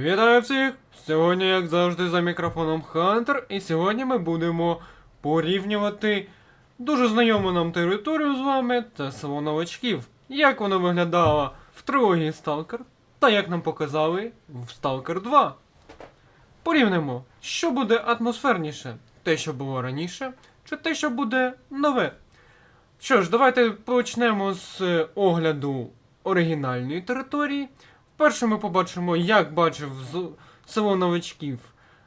Вітаю всіх! Сьогодні, як завжди, за мікрофоном Хантер, і сьогодні ми будемо порівнювати дуже знайому нам територію з вами та село новачків. Як воно виглядало в трилогії Stalker, та як нам показали в Stalker 2. Порівнямо, що буде атмосферніше, те, що було раніше, чи те, що буде нове. Що ж, давайте почнемо з е, огляду оригінальної території. Вперше ми побачимо, як бачив з село новачків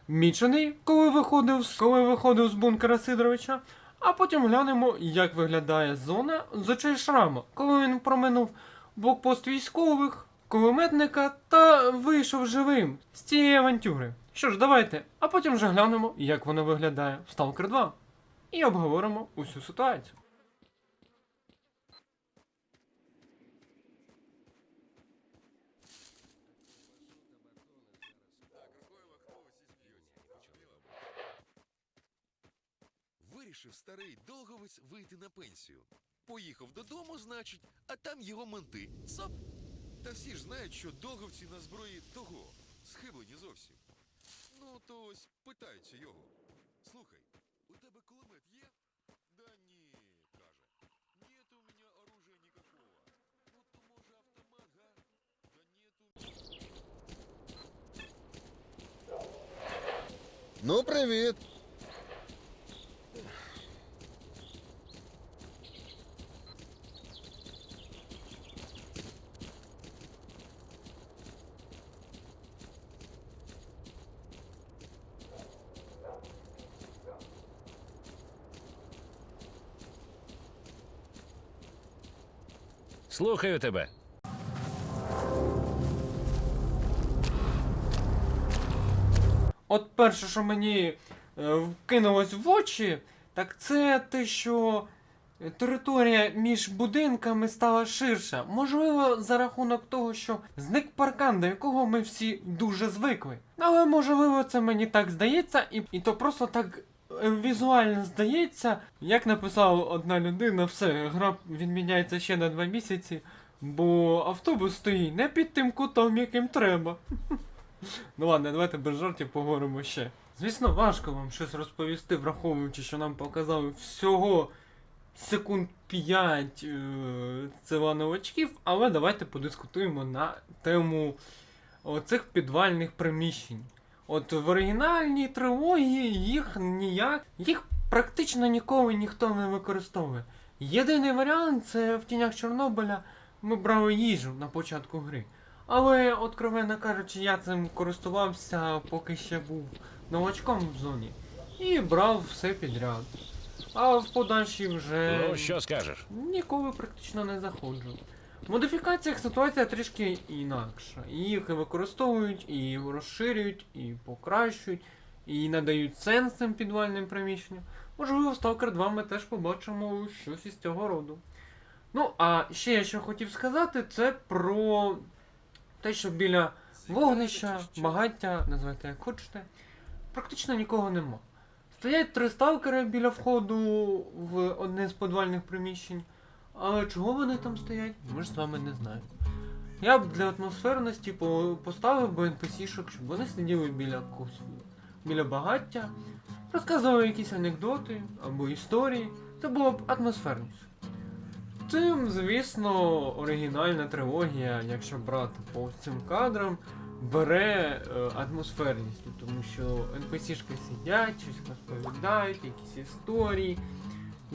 Мічений, коли виходив, коли виходив з бункера Сидоровича. А потім глянемо, як виглядає зона з очей шрама, коли він проминув блокпост військових, кулеметника та вийшов живим з цієї авантюри. Що ж, давайте, а потім вже глянемо, як воно виглядає в Stalker 2. І обговоримо усю ситуацію. Вирішив старий долговець вийти на пенсію. Поїхав додому, значить, а там його менти. Цап! Та всі ж знають, що долговці на зброї того, схиблені зовсім. Ну, то ось питаються його. Слухай, у тебе кулемет є? Да ні, каже. Нет у мене оружия никакого. Ну то може автомат, га? Да нету. Ну, привіт. Слухаю тебе. От перше, що мені е, вкинулось в очі, так це те, що територія між будинками стала ширша. Можливо, за рахунок того, що зник паркан, до якого ми всі дуже звикли. Але можливо, це мені так здається, і, і то просто так. Візуально здається, як написала одна людина, все, гра відміняється ще на два місяці, бо автобус стоїть не під тим кутом, яким треба. Ну ладно, давайте без жартів поговоримо ще. Звісно, важко вам щось розповісти, враховуючи, що нам показали всього секунд 5 е, села новачків, але давайте подискутуємо на тему оцих підвальних приміщень. От в оригінальній трилогії їх ніяк, їх практично ніколи ніхто не використовує. Єдиний варіант це в тінях Чорнобиля ми брали їжу на початку гри. Але, откровенно кажучи, я цим користувався, поки ще був новачком в зоні. І брав все підряд. А в подальшій вже Ну, що скажеш? ніколи практично не заходжу. В модифікаціях ситуація трішки інакша. Їх і використовують, і розширюють, і покращують, і надають сенс цим підвальним приміщенням. Можливо, в Stalker 2 ми теж побачимо щось із цього роду. Ну, а ще я що хотів сказати, це про те, що біля вогнища, багаття, називайте як хочете, практично нікого нема. Стоять три сталкери біля входу в одне з підвальних приміщень. Але чого вони там стоять, ми ж з вами не знаємо. Я б для атмосферності поставив би NPC-шок, щоб вони сиділи біля біля багаття, розказували якісь анекдоти або історії. Це було б атмосферніше. Цим, звісно, оригінальна трилогія, якщо брати по цим кадрам, бере е, атмосферністю, тому що NPC-шки сидять, щось розповідають, якісь історії,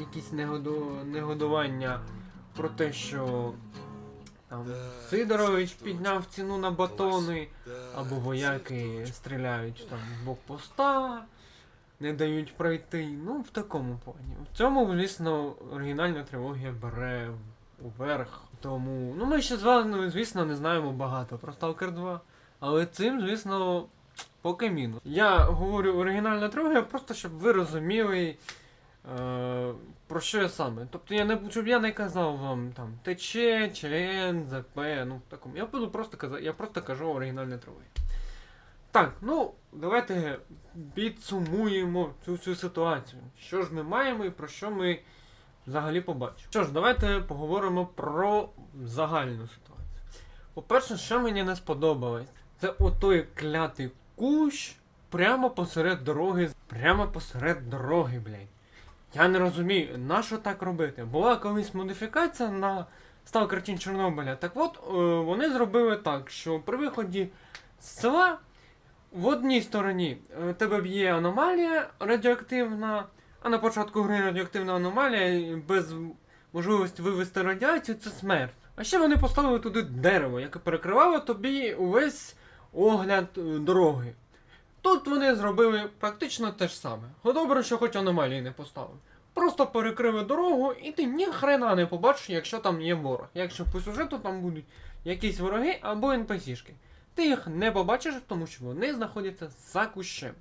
якісь негоду... негодування про те, що там Сидорович підняв ціну на батони, або вояки стріляють там з блокпоста, не дають пройти. Ну, в такому плані. В цьому, звісно, оригінальна трилогія бере уверх. Тому. Ну, ми ще з вами, звісно, не знаємо багато про Stalker 2. Але цим, звісно, поки мінус. Я говорю оригінальна трилогія, просто щоб ви розуміли. Е, про що я саме? Тобто я не щоб я не казав вам там ТЧ, ЧН, ЗП, ну такому. Я буду просто казати, я просто кажу оригінальне трилогія. Так, ну давайте підсумуємо цю всю ситуацію. Що ж ми маємо і про що ми взагалі побачимо. Що ж, давайте поговоримо про загальну ситуацію. По-перше, що мені не сподобалось, Це отой клятий кущ прямо посеред дороги. Прямо посеред дороги, блядь. Я не розумію, на що так робити? Була колись модифікація на Stalker Тінь Чорнобиля. Так от, е, вони зробили так, що при виході з села в одній стороні е, тебе б'є аномалія радіоактивна, а на початку гри радіоактивна аномалія без можливості вивести радіацію це смерть. А ще вони поставили туди дерево, яке перекривало тобі увесь огляд е, дороги. Тут вони зробили практично те ж саме. Добре, що хоч аномалії не поставили. Просто перекрили дорогу, і ти ні хрена не побачиш, якщо там є ворог. Якщо по сюжету там будуть якісь вороги або NPC-шки. Ти їх не побачиш, тому що вони знаходяться за кущем.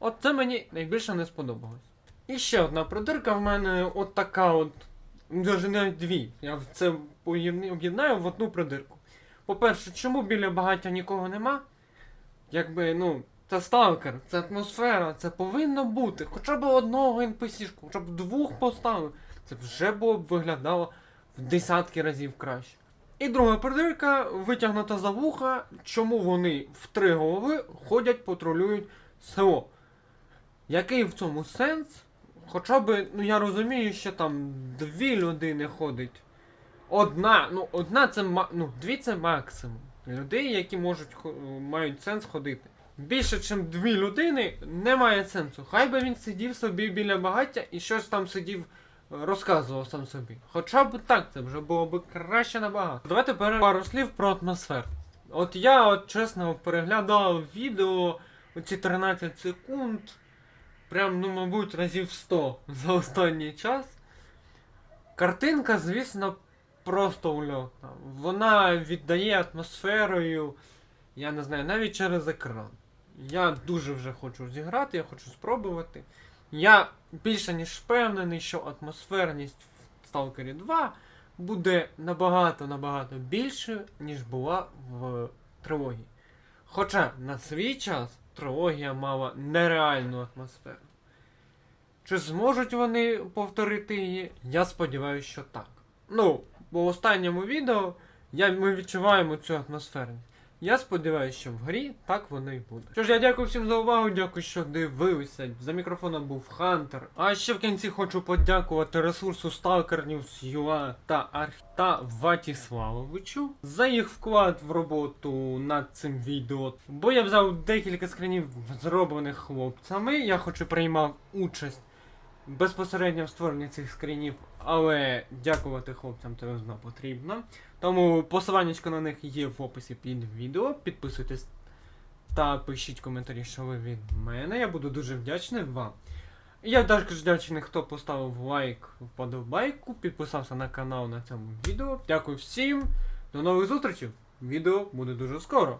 От це мені найбільше не сподобалось. І ще одна придирка в мене от така от. Даже навіть дві. Я це об'єднаю в одну придирку. По-перше, чому біля багаття нікого нема? Якби, ну, це сталкер, це атмосфера, це повинно бути. Хоча б одного NPC-шку, хоча б двох поставив. Це вже було б виглядало в десятки разів краще. І друга придирка витягнута за вуха, чому вони в три голови ходять, патрулюють село. Який в цьому сенс? Хоча б, ну я розумію, що там дві людини ходить. Одна, ну одна це ну, дві це максимум. Людей, які можуть мають сенс ходити. Більше, ніж дві людини, немає сенсу. Хай би він сидів собі біля багаття і щось там сидів, е, розказував сам собі. Хоча б так, це вже було б краще набагато. Давайте тепер пару слів про атмосферу. От я, от чесно, переглядав відео оці 13 секунд. Прям, ну, мабуть, разів 100 за останній час. Картинка, звісно, просто ульотна. Вона віддає атмосферою, я не знаю, навіть через екран. Я дуже вже хочу зіграти, я хочу спробувати. Я більше ніж впевнений, що атмосферність в Stalker 2 буде набагато-набагато більшою, ніж була в трилогії. Хоча на свій час трилогія мала нереальну атмосферу. Чи зможуть вони повторити її? Я сподіваюся, що так. Ну, в останньому відео я, ми відчуваємо цю атмосферність. Я сподіваюся, що в грі так воно і буде. Що ж, я дякую всім за увагу, дякую, що дивилися. За мікрофоном був Хантер. А ще в кінці хочу подякувати ресурсу Stalker News UA та Арх та Ватіславовичу за їх вклад в роботу над цим відео. Бо я взяв декілька скринів, зроблених хлопцями. Я хоч і приймав участь безпосередньо в створенні цих скринів, але дякувати хлопцям це потрібно. Тому посиланнячко на них є в описі під відео. Підписуйтесь та пишіть коментарі, що ви від мене. Я буду дуже вдячний вам. Я також вдячний, хто поставив лайк, вподобайку, підписався на канал на цьому відео. Дякую всім. До нових зустрічей. Відео буде дуже скоро.